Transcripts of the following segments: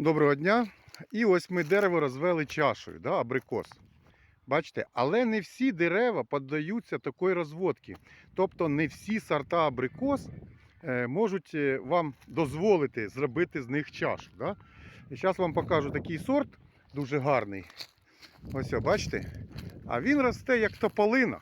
Доброго дня. І ось ми дерево розвели чашею, да, абрикос. Бачите, але не всі дерева піддаються такої розводки. Тобто не всі сорта абрикос е, можуть е, вам дозволити зробити з них чашу. Да? Зараз вам покажу такий сорт, дуже гарний. Ось, бачите? А він росте як тополина.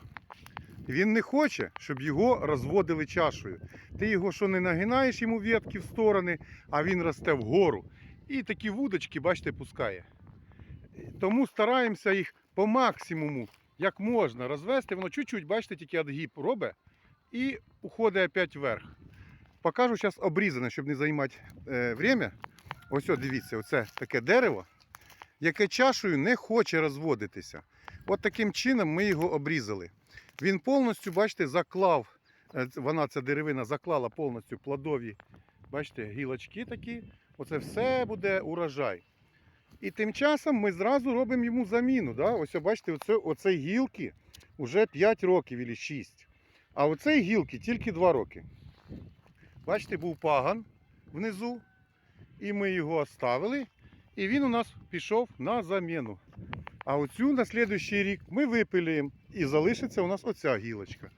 Він не хоче, щоб його розводили чашею. Ти його що не нагинаєш йому ветки в сторони, а він росте вгору. І такі вудочки, бачите, пускає. Тому стараємося їх по максимуму, як можна, розвести. Воно чуть-чуть, бачите, тільки відгиб робить і уходить опять вверх. Покажу зараз обрізане, щоб не займати е, время. Ось, дивіться, оце таке дерево, яке чашею не хоче розводитися. От таким чином ми його обрізали. Він повністю, бачите, заклав, е, вона ця деревина заклала повністю плодові, бачите, гілочки такі. Оце все буде урожай. І тим часом ми зразу робимо йому заміну. Да? Ось бачите, оце, оцей гілки вже 5 років або 6. А оцей гілки тільки 2 роки. Бачите, був паган внизу. І ми його оставили. І він у нас пішов на заміну. А оцю на слідуючий рік ми випилюємо і залишиться у нас оця гілочка.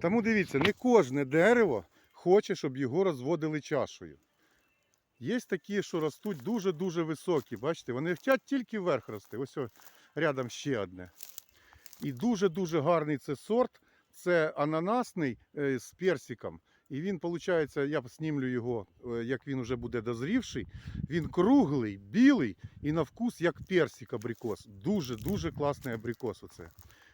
Тому дивіться, не кожне дерево хоче, щоб його розводили чашею. Є такі, що ростуть дуже-дуже високі. Бачите, вони хочуть тільки вверх рости. Ось о, рядом ще одне. І дуже-дуже гарний це сорт. Це ананасний е, з персиком. І він, виходить, я знімлю його, е, як він вже буде дозрівший. Він круглий, білий і на вкус як персик абрикос. Дуже-дуже класний абрикос. Оце.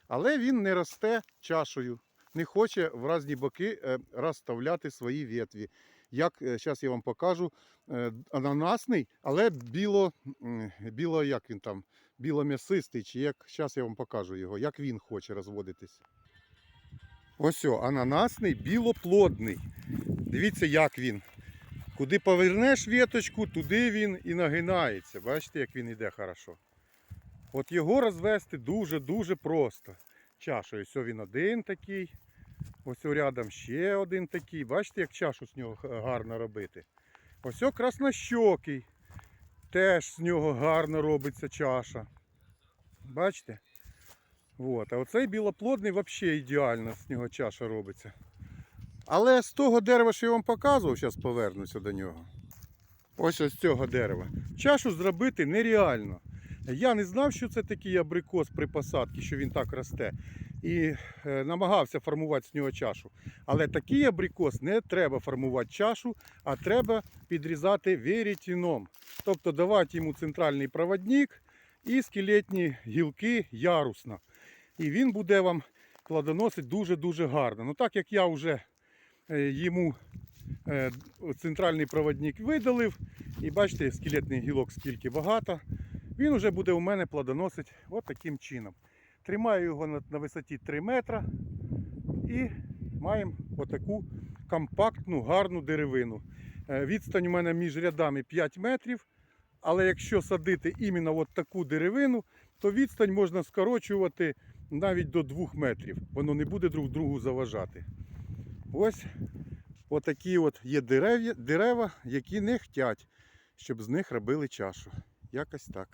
Але він не росте чашею, не хоче в різні боки е, розставляти свої ветві. Як зараз я вам покажу, е, ананасний, але біло, біло як він там, білом'ясистий, чи як зараз я вам покажу його, як він хоче розводитись. Ось о, ананасний білоплодний. Дивіться, як він. Куди повернеш віточку, туди він і нагинається. Бачите, як він йде хорошо. От його розвести дуже-дуже просто. Чашою. Ось він один такий. Ось рядом ще один такий. Бачите, як чашу з нього гарно робити. Ось краснощокий. Теж з нього гарно робиться чаша. Бачите? От. А оцей білоплодний взагалі ідеально з нього чаша робиться. Але з того дерева, що я вам показував, зараз повернуся до нього. Ось ось цього дерева. Чашу зробити нереально. Я не знав, що це такий абрикос при посадці, що він так росте. І е, намагався формувати з нього чашу. Але такий абрикос не треба формувати чашу, а треба підрізати веретіном. Тобто давати йому центральний проводник і скелетні гілки ярусно. І він буде вам плодоносити дуже-дуже гарно. Ну так як я вже е, йому е, центральний проводник видалив, і бачите, скелетних гілок скільки багато, він вже буде у мене плодоносити от таким чином. Тримаю його на, на висоті 3 метра і маємо отаку компактну, гарну деревину. Е, Відстань у мене між рядами 5 метрів. Але якщо садити іменно от таку деревину, то відстань можна скорочувати навіть до 2 метрів. Воно не буде друг другу заважати. Ось отакі от є дерев'я- дерева, які не хочуть, щоб з них робили чашу. Якось так.